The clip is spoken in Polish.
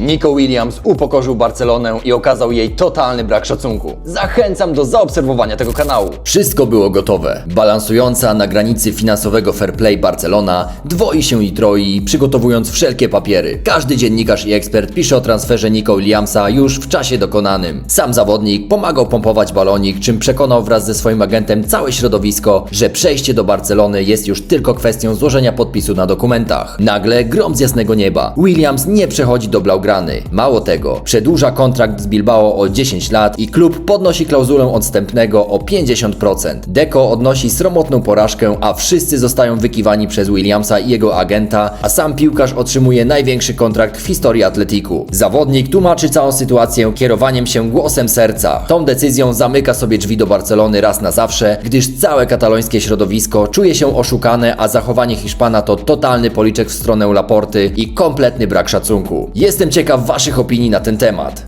Nico Williams upokorzył Barcelonę i okazał jej totalny brak szacunku. Zachęcam do zaobserwowania tego kanału. Wszystko było gotowe. Balansująca na granicy finansowego fair play Barcelona dwoi się i troi, przygotowując wszelkie papiery. Każdy dziennikarz i ekspert pisze o transferze Nico Williamsa już w czasie dokonanym. Sam zawodnik pomagał pompować balonik, czym przekonał wraz ze swoim agentem całe środowisko, że przejście do Barcelony jest już tylko kwestią złożenia podpisu na dokumentach. Nagle grom z jasnego nieba. Williams nie przechodzi do Mało tego, przedłuża kontrakt z Bilbao o 10 lat i klub podnosi klauzulę odstępnego o 50%. Deco odnosi sromotną porażkę, a wszyscy zostają wykiwani przez Williamsa i jego agenta, a sam piłkarz otrzymuje największy kontrakt w historii Atletiku. Zawodnik tłumaczy całą sytuację kierowaniem się głosem serca. Tą decyzją zamyka sobie drzwi do Barcelony raz na zawsze, gdyż całe katalońskie środowisko czuje się oszukane, a zachowanie Hiszpana to totalny policzek w stronę Laporty i kompletny brak szacunku. Jestem ciekaw Waszych opinii na ten temat.